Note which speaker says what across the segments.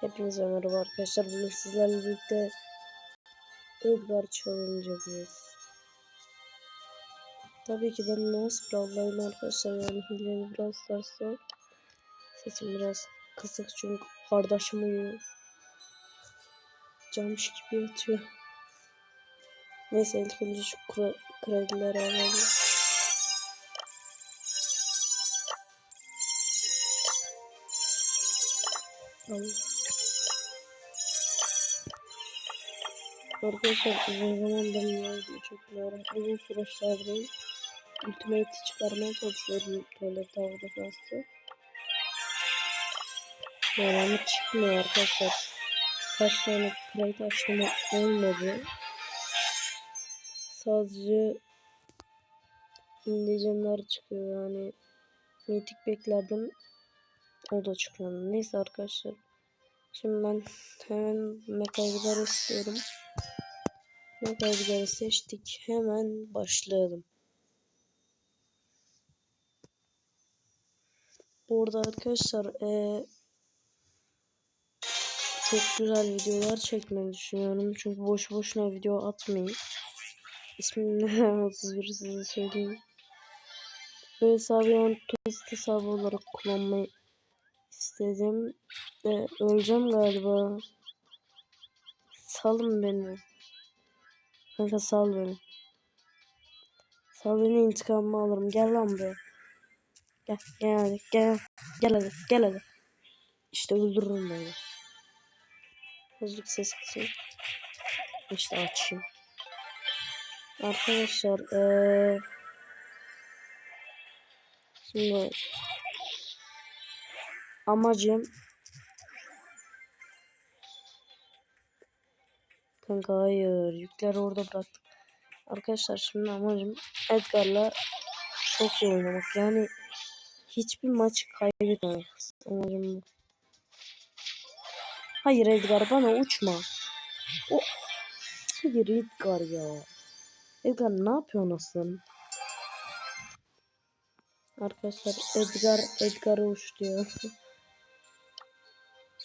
Speaker 1: Hepinize merhaba arkadaşlar. Bugün sizlerle birlikte Edgar Challenge yapıyoruz. Tabii ki ben nasıl Brawl'layım arkadaşlar yani hileli Brawl Stars'ta sesim biraz kısık çünkü kardeşim uyuyor. Camış gibi yatıyor. Neyse ilk önce şu kre kredileri alalım. Alalım. Arkadaşlar uzun zamandır niye video çekmiyorum. Uzun süreçlerdir Ultimate çıkarmaya çalışıyorum tuvalet hava defansı. Yani ama çıkmıyor arkadaşlar. Kaç tane plate açtım olmadı. Sadece indicenler çıkıyor yani. Mitik beklerdim. O da çıkıyor. Neyse arkadaşlar. Şimdi ben hemen mekayıları istiyorum. Mekayıları seçtik. Hemen başlayalım. Burada arkadaşlar ee, çok güzel videolar çekmeyi düşünüyorum. Çünkü boş boşuna video atmayayım. İsmini 31 size söyleyeyim. Bu hesabı yani turist hesabı olarak kullanmayı istedim. Ve öleceğim galiba. Salın beni. Kanka sal beni. Sal beni intikamımı alırım. Gel lan buraya. Gel gel hadi gel. Gel hadi gel hadi. İşte öldürürüm beni. Azıcık ses kısayım. İşte açayım. Arkadaşlar ee, şimdi amacım kanka hayır yükleri orada bıraktık. Arkadaşlar şimdi amacım Edgar'la çok iyi oynamak. Yani hiçbir maç kaybetmemek. Amacım bu. Hayır Edgar bana uçma. O Hayır Edgar ya. Edgar ne yapıyorsun aslan? Arkadaşlar Edgar Edgar'ı uçluyor.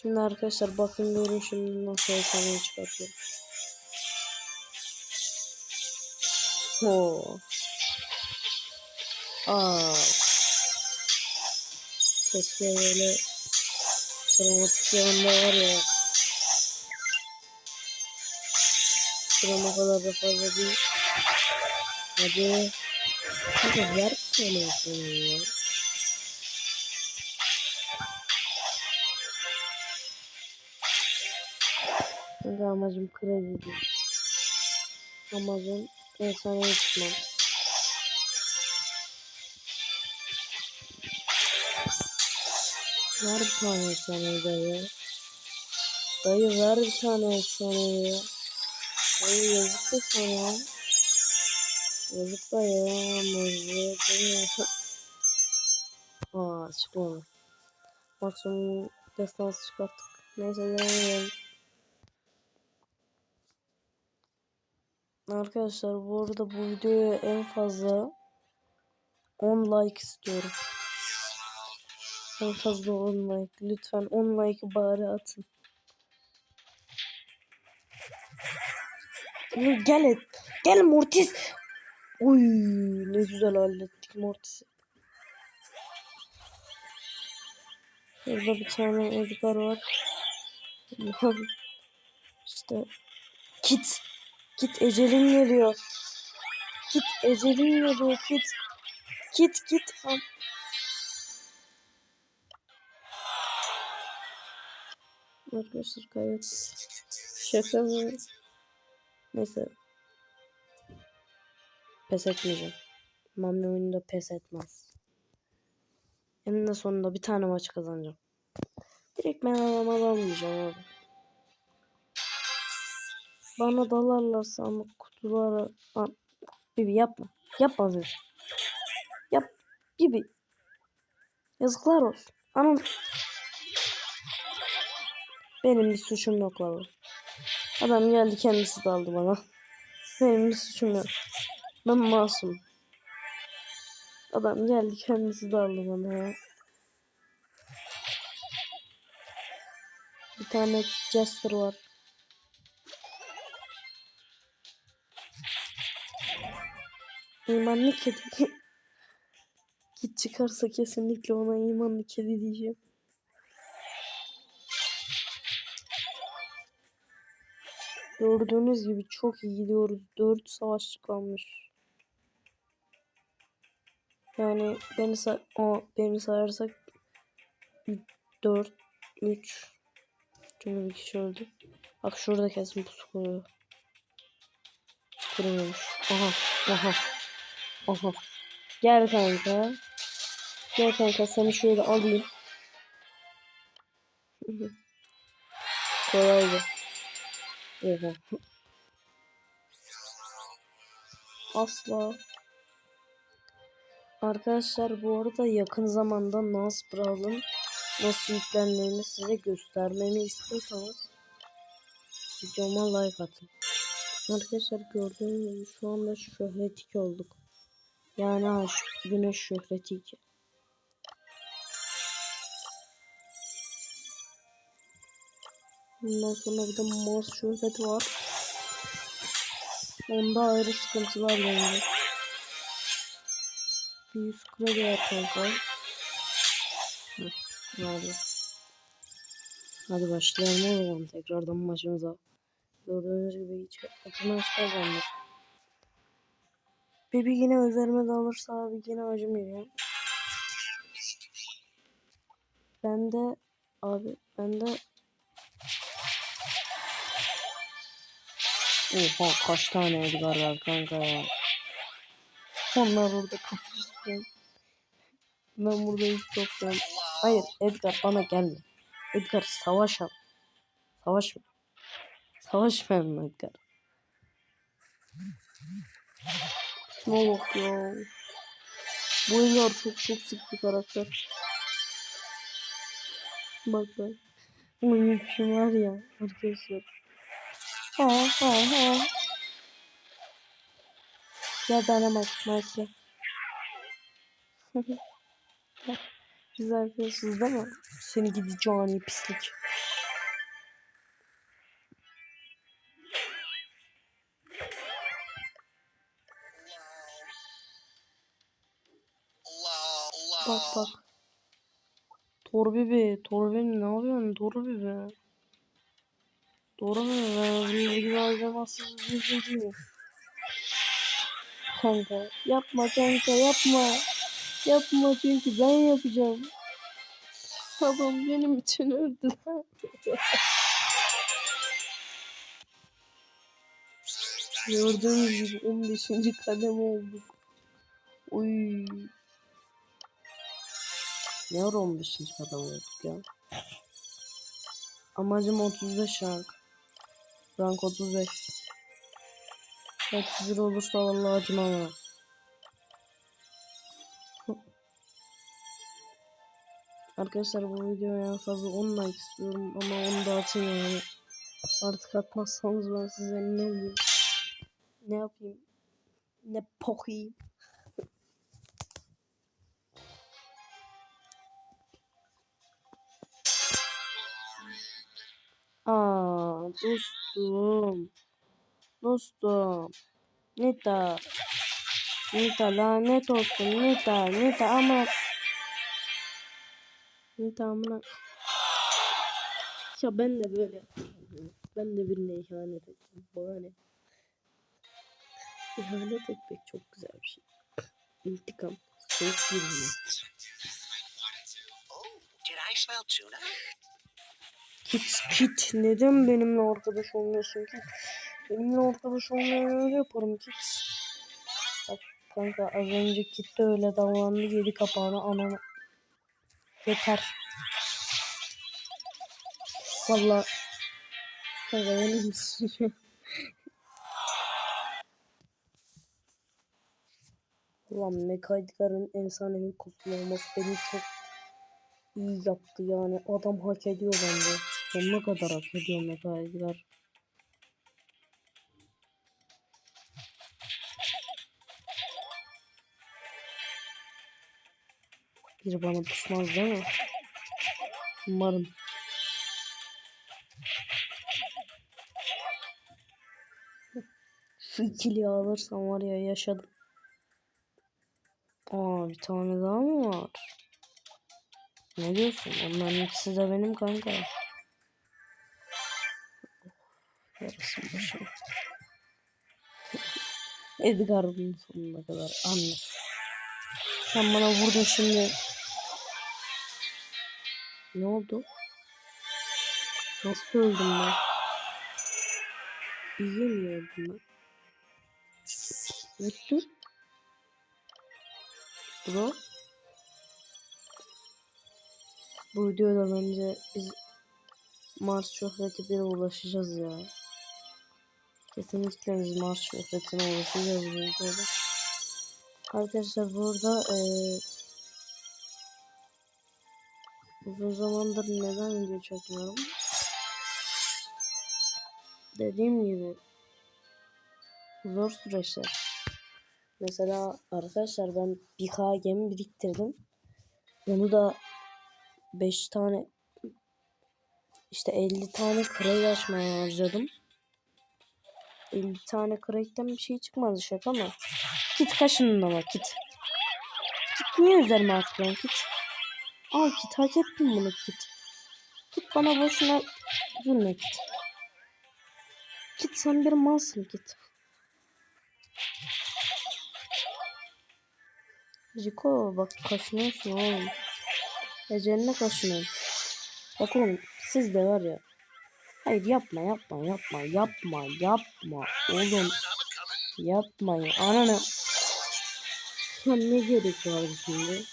Speaker 1: şimdi arkadaşlar bakın görün şimdi nasıl efsaneyi çıkartıyorum. Oo. Aa. Keşke böyle dramatik anda var ya. Drama kadar. Hadi. Hadi ver tanıyorsun ya. Çünkü amacım kredi değil. Efsane çıkmam. Ver bir tane efsaneyi dayı. Dayı ver bir tane efsaneyi. Dayı yazık da sana. Yazık da ya. Yazık ya. Aa çıkmadı. Maksimum destans çıkarttık. Neyse devam edelim. Arkadaşlar bu arada bu videoya en fazla 10 like istiyorum. En fazla 10 like. Lütfen 10 like'ı bari atın. Gel et. Gel Mortis. Uy ne güzel hallettik Mortis'i. Burada bir tane Edgar var. işte Kit. Kit ecelin geliyor. Kit ecelin geliyor. Kit. Kit kit. Al. Arkadaşlar kaybettik. Şaka mı? Neyse. Pes etmeyeceğim. Mami oyunda pes etmez. Eninde sonunda bir tane maç kazanacağım. Direkt ben alamalı almayacağım abi. Bana dalarlarsa ama kutulara... Aa, Bibi yapma. Yapma Bibi. Yap. Bibi. Yazıklar olsun. Anam. Benim bir suçum yok valla. Adam geldi kendisi daldı bana. Benim bir suçum yok. Ben masum. Adam geldi kendisi daldı bana ya. Bir tane Jester var. İmanlı kedi. Git çıkarsa kesinlikle ona imanlı kedi diyeceğim. Gördüğünüz gibi çok iyi gidiyoruz. 4 savaşçı kalmış. Yani beni say o beni sayarsak 4 3 Çünkü bir kişi öldü. Bak şurada kesin pusu kuruyor. Kuruyormuş. Aha aha. Aha. Gel kanka. Gel kanka seni şöyle alayım. Kolaydı. Oha. Asla. Arkadaşlar bu arada yakın zamanda Nas Brawl'ın nasıl yüklendiğini size göstermemi istiyorsanız videoma like atın. Arkadaşlar gördüğünüz gibi şu anda şöhret 2 olduk. Yani ha, şu- güneş şöhreti 2. Ondan sonra bir de Mars şöhreti var. Onda ayrı sıkıntılar bence. Bir yüz kredi kanka. Hı, Hadi. Hadi başlayalım tekrardan maçımıza. Gördüğünüz gibi hiç iki maç Bibi yine üzerime dalırsa abi yine acımıyor. Ben de abi ben de Oha kaç tane Edgar var kanka ya. Onlar orada kapışırken. Ben burada hiç yokken. Hayır Edgar bana gelme. Edgar savaş al. Savaşma. Savaş benimle Edgar. Bak ya. Bu Edgar çok çok sık bir karakter. Bak bak. Oyun kim var ya arkadaşlar. Ha ha ha. Bak bak gel. Biz arkadaşız değil mi? Seni gidi cani pislik. Bak bak. Torbibi, Torbibi ne yapıyorsun? Torbibi. Torbibi ben bunun gibi harcamasız bir şey değil. Kanka yapma kanka yapma. Yapma çünkü ben yapacağım. Adam benim için öldü. Gördüğünüz gibi 15. kademe olduk. Oy. Ne ara 15. kademe olduk ya. Amacım 35 rank. Rank 35. 31 olursa vallahi acımam ha. Arkadaşlar bu videoya en fazla 10 like istiyorum ama onu da atın. Artık atmazsanız ben size ne diyeyim. Ne yapayım? Ne pokayım? Aa dostum. Dostum. Nita. Nita lanet olsun. Nita. Nita ama. Nita amına. Ya ben de böyle. Ben de birine ihanet ettim. Bana ne? İhanet etmek çok güzel bir şey. İntikam. Soğuk bir.
Speaker 2: Oh, did I smell tuna?
Speaker 1: Kit, Kit neden benimle arkadaş olmuyorsun ki? Benimle arkadaş olmaya öyle yaparım Kit. Bak kanka az önce Kit de öyle davrandı yedi kapağını ananı. Yeter. Valla. Kanka benim misin? Ulan Mekaidgar'ın efsanevi kostümü olması beni çok iyi yaptı yani. Adam hak ediyor bence. Sonuna kadar açıyorum arkadaşlar. Bir bana düşmez değil mi? Umarım. Şu ikili alırsam var ya yaşadım. Aa bir tane daha mı var? Ne diyorsun? Onların ikisi de benim kanka. Yarısın başım. Edgar bunun sonuna kadar anne. Sen bana vurdun şimdi. Ne oldu? Nasıl öldüm ben? İyi mi öldüm ben? Victor? Bro? Bu videoda bence biz Mars şöhreti 1'e ulaşacağız ya. Kesinlikle Mars şöhretine ulaşacağız bu videoda. Arkadaşlar burada eee uzun zamandır neden video çekmiyorum? Dediğim gibi zor süreçler. Mesela arkadaşlar ben bir K gemi biriktirdim. Onu da 5 tane işte 50 tane kredi açmaya harcadım. 50 tane krediden bir şey çıkmadı şaka ama. Git kaşının ama git. Git niye üzerime atıyorsun git. Al git hak ettin bunu git. Git bana boşuna üzülme git. Git sen bir malsın git. Rico bak kaşınıyorsun oğlum. Eceline kaşınıyorsun. Bak oğlum siz de var ya. Hayır yapma yapma yapma yapma yapma oğlum. Yapmayın ananı. Ya ne gerek var şimdi?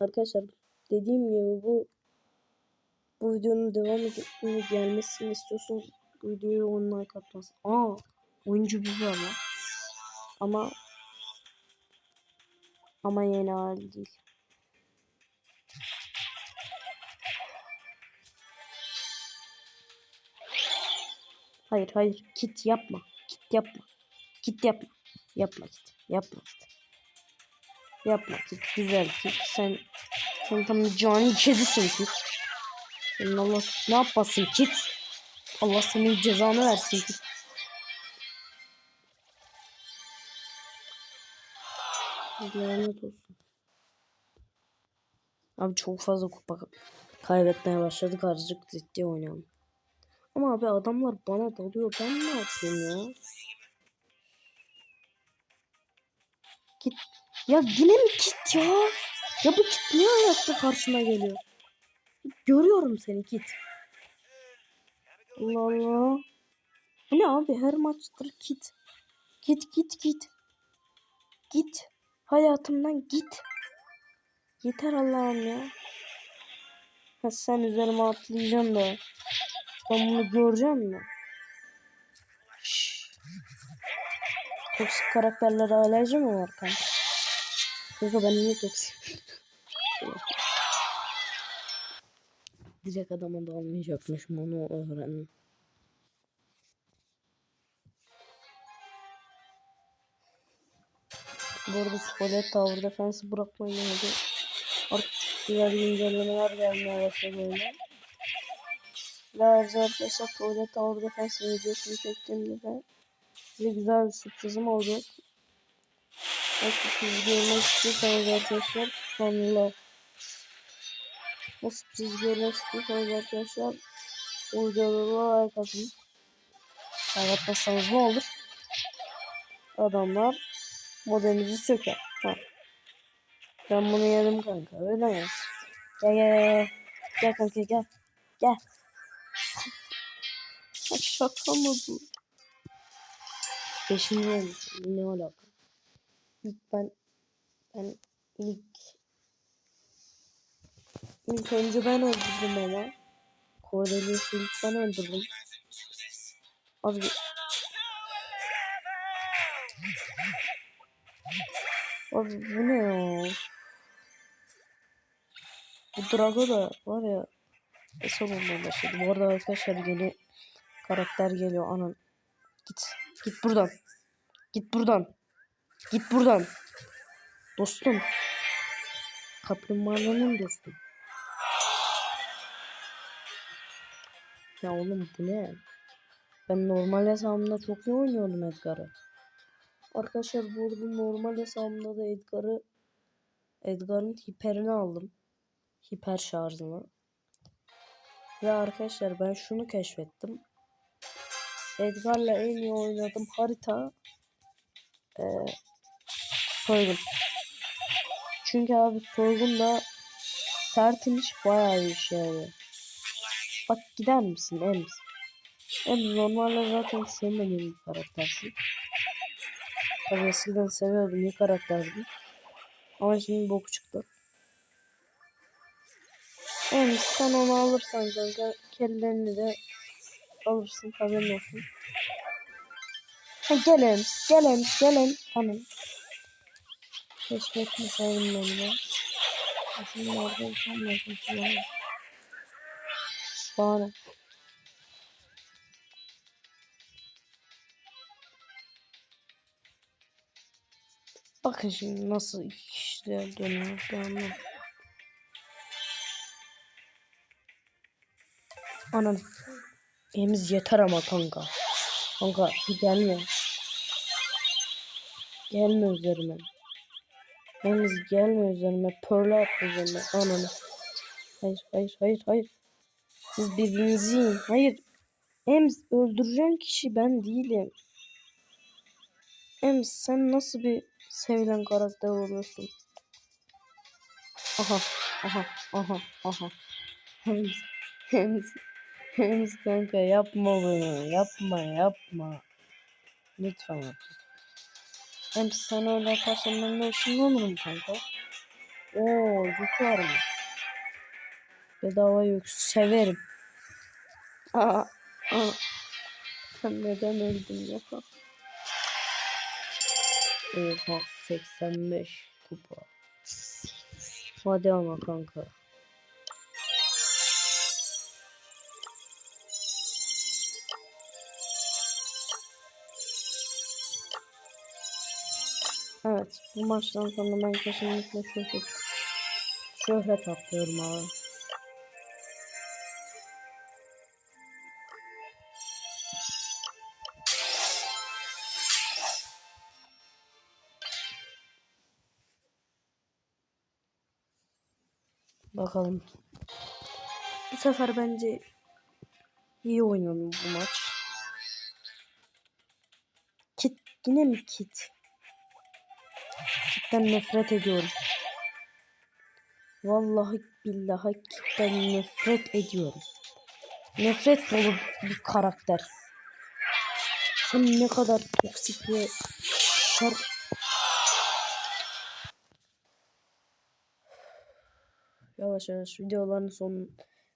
Speaker 1: Arkadaşlar dediğim gibi bu bu videonun devam etmesini gelmesini istiyorsanız videoyu 10 like atmaz. Aa oyuncu var lan. Ama ama yeni hali değil. Hayır hayır kit yapma. Kit yapma. Kit yapma. Yapma kit. Yapma kit. Yapma kit. Güzel kit. Sen sen tam cani kedisin kit. Senin Allah ne yapmasın kit. Allah senin cezanı versin kit. Lanet olsun. Abi çok fazla kupa kaybetmeye başladık azıcık ciddi oynayalım. Ama abi adamlar bana dalıyor. Ben ne yapayım ya? Git. Ya yine mi git ya? Ya bu kit niye ayakta karşıma geliyor? Görüyorum seni git. Allah Allah. Bu ne abi her maçtır git. Git git git. Git. Hayatımdan git. Yeter Allah'ım ya. Ha, sen üzerime atlayacaksın da. Ben bunu göreceğim mi? Toksik karakterlere alerji mi var kanka? Kanka ben niye toksik? Direkt adama dalmayacakmışım onu öğrendim. Bu arada tuvalet tower defense bırakmayı denedi. Artık diğer güncellemeler gelmeye başladı öyle. Ayrıca arkadaşlar tuvalet tower defense videosunu çektiğimde de size güzel bir sürprizim olacak. O sürprizi görmek istiyorsanız arkadaşlar kanala o sürprizi görmek istiyorsanız arkadaşlar videolara like atın. Like ne olur? Adamlar modelimizi söker. Ha. Ben bunu yedim kanka öyle mi? Gel gel gel. Gel kanka gel. Gel. Şaka mı bu? Beşinci olmuş. Ne alaka? İlk ben ben ilk ilk önce ben öldürdüm ama Cordelius'u ilk ben öldürdüm. Abi Abi bu ne ya? Bu Drago da var ya Esol olmaya başladı. Bu arada arkadaşlar yeni karakter geliyor anan. Git. Git buradan. Git buradan. Git buradan. Dostum. Kaplumbağanın dostum. Ya oğlum bu ne? Ben normal hesabımda çok iyi oynuyordum Edgar'ı. Arkadaşlar burada normal hesabımda da Edgar'ı Edgar'ın hiperini aldım. Hiper şarjını. Ve arkadaşlar ben şunu keşfettim. Edgar'la en iyi oynadığım harita eee soygun. Çünkü abi soygun da sert iniş bayağı bir şey yarıyor. Bak gider misin Ems? Ems normalde zaten sevmediğim bir karaktersin. Tabii eskiden seviyordum iyi karakterdim. Ama şimdi boku çıktı. Ems sen onu alırsan kanka kellerini de alırsın haberin olsun. Ha, gel Ems gel Ems gel Ems tamam. Keşke etmeseydim ben de. Aslında orada utanmıyorsun falan. Bana. Bakın şimdi nasıl iki kişiler dönüyor bir anda. Anam. Emiz yeter ama kanka. Kanka gelme. Gelme üzerime. Emiz gelme üzerime. Pearl atma üzerime. Ananı. Hayır hayır hayır hayır. Siz birbirinizi yiyin. Hayır. Ems öldüreceğim kişi ben değilim. Ems sen nasıl bir sevilen karakter oluyorsun? Aha aha aha aha. Ems Ems Ems kanka yapma bunu. Yapma yapma. Lütfen yapma. Ems sen öyle yaparsan ben de ışınlanırım kanka. Oo yük mı? Bedava yük severim. Aa, aa. Ben neden öldüm ya? Oha 85 kupa. Hadi ama kanka. Evet bu maçtan sonra ben kesinlikle şöhret, şöhret atlıyorum abi. Bakalım. Bu sefer bence iyi oynadım bu maç. Kit yine mi kit? Kitten nefret ediyorum. Vallahi billahi kitten nefret ediyorum. Nefret dolu bir karakter. Sen ne kadar toksik ve şer... Yavaş yavaş videoların son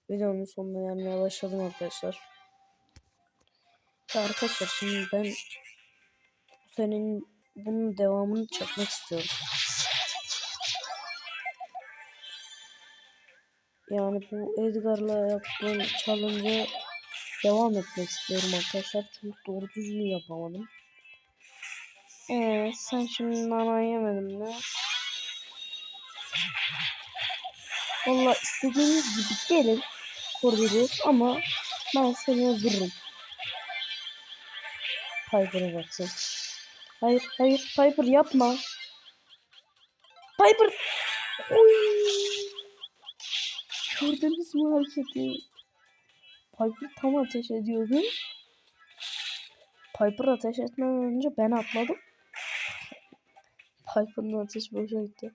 Speaker 1: videonun sonuna gelmeye başladım arkadaşlar. Ya arkadaşlar şimdi ben senin bunun devamını çekmek istiyorum. Yani bu Edgar'la yaptığım challenge'ı devam etmek istiyorum arkadaşlar. Çünkü doğru düzgün yapamadım. Eee sen şimdi nana yemedin mi? Valla istediğiniz gibi gelin koruyacağız ama ben seni öldürürüm. Piper'a baksın. Hayır hayır Piper yapma. Piper. Oy. Gördünüz mü hareketi? Piper tam ateş ediyordu. Piper ateş etmeden önce ben atladım. Piper'ın ateş boşa gitti.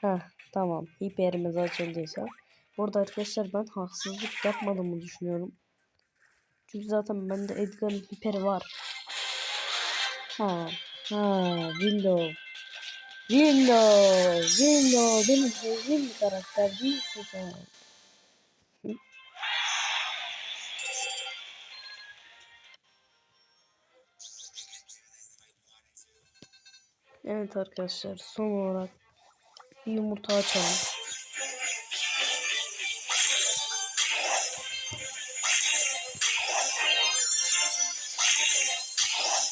Speaker 1: Heh tamam. Hiperimiz açıldıysa. Burada arkadaşlar ben haksızlık yapmadığımı düşünüyorum. Çünkü zaten bende Edgar'ın hiperi var. Ha, ha, Window. Window, Window benim sevdiğim bir karakter değilsin sen. Evet arkadaşlar son olarak bir yumurta açalım.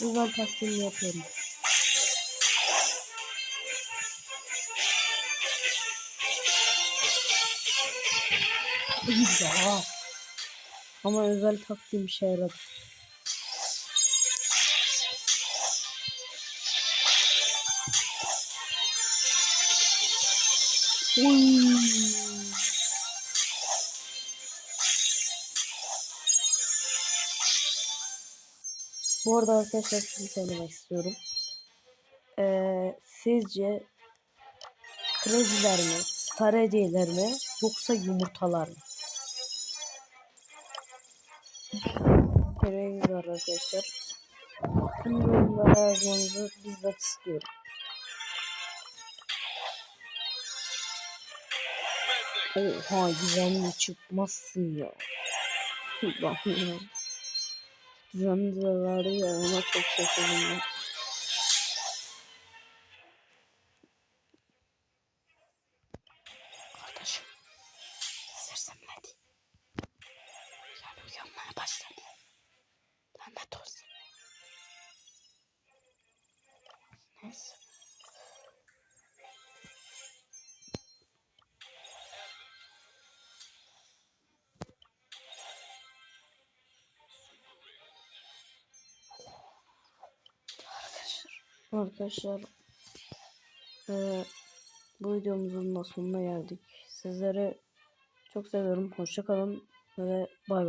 Speaker 1: Buradan taktiğimi yapıyorum. Ya. Ama özel taktiğim işe yaradı. Uy. Bu arada arkadaşlar şunu söylemek istiyorum. Ee, sizce krediler mi, star hediyeler mi yoksa yumurtalar mı? Var arkadaşlar. Bunu yorumlara yazmanızı bizzat istiyorum. Oha gizemli çıkmazsın ya. Allah'ım. Gizemli de var ya ona çok şaşırdım Arkadaşlar eee, bu videomuzun da sonuna geldik. Sizleri çok seviyorum. Hoşça kalın ve bay bay.